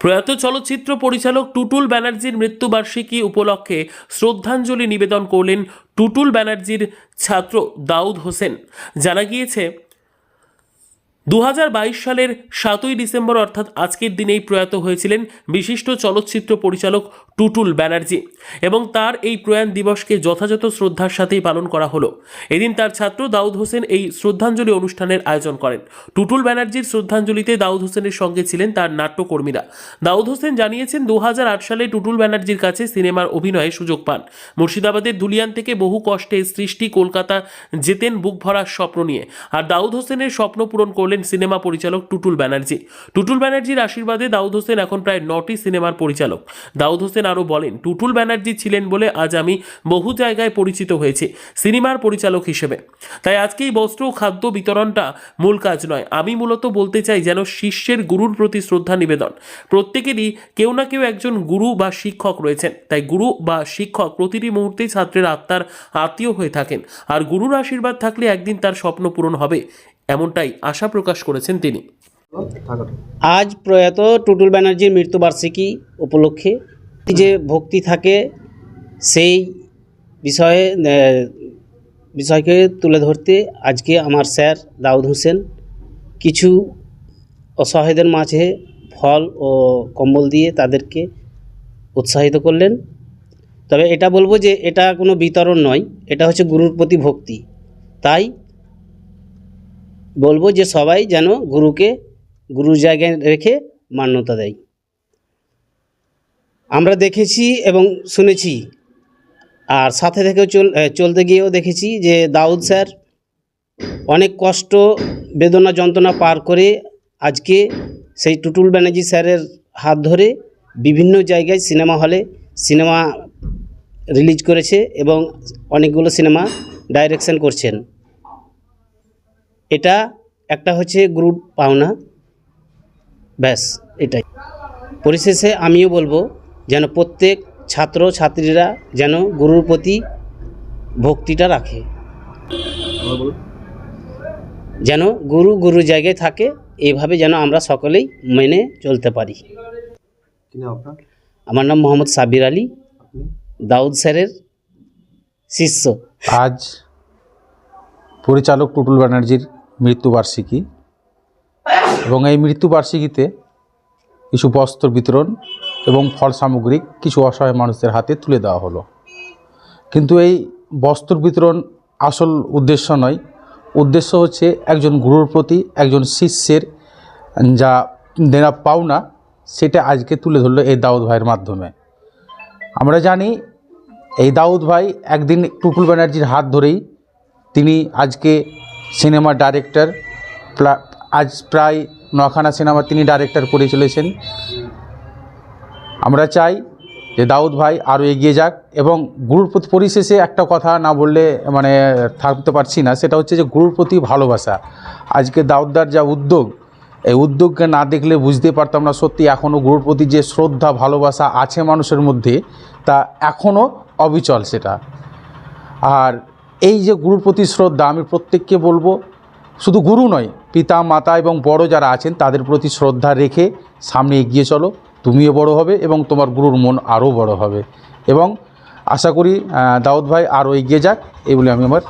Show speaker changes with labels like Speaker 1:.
Speaker 1: প্রয়াত চলচ্চিত্র পরিচালক টুটুল ব্যানার্জির মৃত্যুবার্ষিকী উপলক্ষে শ্রদ্ধাঞ্জলি নিবেদন করলেন টুটুল ব্যানার্জির ছাত্র দাউদ হোসেন। জানা গিয়েছে দু হাজার বাইশ সালের সাতই ডিসেম্বর, অর্থাৎ আজকের দিনেই প্রয়াত হয়েছিলেন বিশিষ্ট চলচ্চিত্র পরিচালক টুটুল ব্যানার্জি এবং তার এই প্রয়াণ দিবসকে যথাযথ শ্রদ্ধার সাথেই পালন করা হলো। এদিন তার ছাত্র দাউদ হোসেন এই শ্রদ্ধাঞ্জলি অনুষ্ঠানের আয়োজন করেন। টুটুল ব্যানার্জির শ্রদ্ধাঞ্জলিতে দাউদ হোসেনের সঙ্গে ছিলেন তার নাট্যকর্মীরা। দাউদ হোসেন জানিয়েছেন দু হাজার আট সালে টুটুল ব্যানার্জির কাছে সিনেমার অভিনয়ে সুযোগ পান। মুর্শিদাবাদের দুলিয়ান থেকে বহু কষ্টে সৃষ্টি কলকাতা যেতেন বুক ভরার স্বপ্ন নিয়ে। আর দাউদ হোসেনের স্বপ্ন পূরণ করলেন সিনেমা পরিচালক টুটুল ব্যানার্জি। টুটুল ব্যানার্জির আশীর্বাদে দাউদ হোসেন এখন প্রায় নটি সিনেমার পরিচালক। দাউদ হোসেন আরও বলেন, টুটুল ব্যানার্জি ছিলেন বলে আজ আমি বহু জায়গায় পরিচিত হয়েছি, সিনেমার পরিচালক হিসেবে। তাই আজকে এই বস্ত্র ও খাদ্য বিতরণটা মূল কাজ নয়। আমি মূলত বলতে চাই যেন শিষ্যের গুরুর প্রতি শ্রদ্ধা নিবেদন। প্রত্যেকেরই কেউ না কেউ একজন গুরু বা শিক্ষক রয়েছেন। তাই গুরু বা শিক্ষক প্রতিটি মুহূর্তেই ছাত্রের আত্মার আত্মীয় হয়ে থাকেন। আর গুরুর আশীর্বাদ থাকলে একদিন তার স্বপ্ন পূরণ হবে। এমনটাই আশা প্রকাশ করেছেন তিনি।
Speaker 2: আজ প্রয়াত টুটুল ব্যানার্জির মৃত্যুবার্ষিকী উপলক্ষে যে ভক্তি থাকে, সেই বিষয়ে বিষয়কে তুলে ধরতে আজকে আমার স্যার দাউদ হোসেন কিছু অসহায়দের মাঝে ফল ও কম্বল দিয়ে তাদেরকে উৎসাহিত করলেন। তবে এটা বলব যে এটা কোনো বিতরণ নয়, এটা হচ্ছে গুরুর প্রতি ভক্তি। তাই বলব যে সবাই যেন গুরুকে, গুরুর জায়গায় রেখে মান্যতা দেয়। আমরা দেখেছি এবং শুনেছি, আর সাথে থেকেও চল চলতে গিয়েও দেখেছি যে দাউদ স্যার অনেক কষ্ট, বেদনা, যন্ত্রণা পার করে আজকে সেই টুটুল ব্যানার্জি স্যারের হাত ধরে বিভিন্ন জায়গায় সিনেমা হলে সিনেমা রিলিজ করেছে এবং অনেকগুলো সিনেমা ডাইরেকশন করছেন। এটা একটা হচ্ছে গ্রুপ পাওনা। ব্যাস এটাই। পরিশেষে আমিও বলব যেন প্রত্যেক ছাত্র ছাত্রীরা যেন গুরুর প্রতি ভক্তিটা রাখে। যেন গুরু গুরু জায়গায় থাকে এইভাবে যেন আমরা সকলেই মেনে চলতে পারি। আমার নাম মোহাম্মদ সাবির আলী। দাউদ স্যারের শিষ্য।
Speaker 3: আজ পরিচালক টুটুল ব্যানার্জির মৃত্যুবার্ষিকী। এবং এই মৃত্যুবার্ষিকীতে কিছু বস্ত্র বিতরণ এবং ফল সামগ্রিক কিছু অসহায় মানুষদের হাতে তুলে দেওয়া হলো। কিন্তু এই বস্ত্র বিতরণ আসল উদ্দেশ্য নয়। উদ্দেশ্য হচ্ছে একজন গুরুর প্রতি একজন শিষ্যের যা দেনা পাওনা, সেটা আজকে তুলে ধরলো এই দাউদ ভাইয়ের মাধ্যমে। আমরা জানি এই দাউদ ভাই একদিন টুটুল ব্যানার্জির হাত ধরেই তিনি আজকে সিনেমার ডাইরেক্টর আজ প্রায় নখানা সিনেমা তিনি ডাইরেক্টর করে চলেছেন। আমরা চাই যে দাউদ ভাই আরও এগিয়ে যাক এবং গুরুর প্রতি পরিশেষে একটা কথা না বললে মানে থাকতে পারছি না, সেটা হচ্ছে যে গুরুর প্রতি ভালোবাসা। আজকে দাউদদার যা উদ্যোগ, এই উদ্যোগকে না দেখলে বুঝতে পারতাম না সত্যি এখনও গুরুর প্রতি যে শ্রদ্ধা, ভালোবাসা আছে মানুষের মধ্যে, তা এখনও অবিচল সেটা। আর এই যে গুরুর প্রতি শ্রদ্ধা, আমি প্রত্যেককে বলব, শুধু গুরু নয়, পিতা, মাতা এবং বড় যারা আছেন, তাদের প্রতি শ্রদ্ধা রেখে সামনে এগিয়ে চলো। তুমিও বড় হবে এবং তোমার গুরুর মন আরও বড় হবে। এবং আশা করি দাউদ ভাই আরও এগিয়ে যাক, এই বলে আমি আমার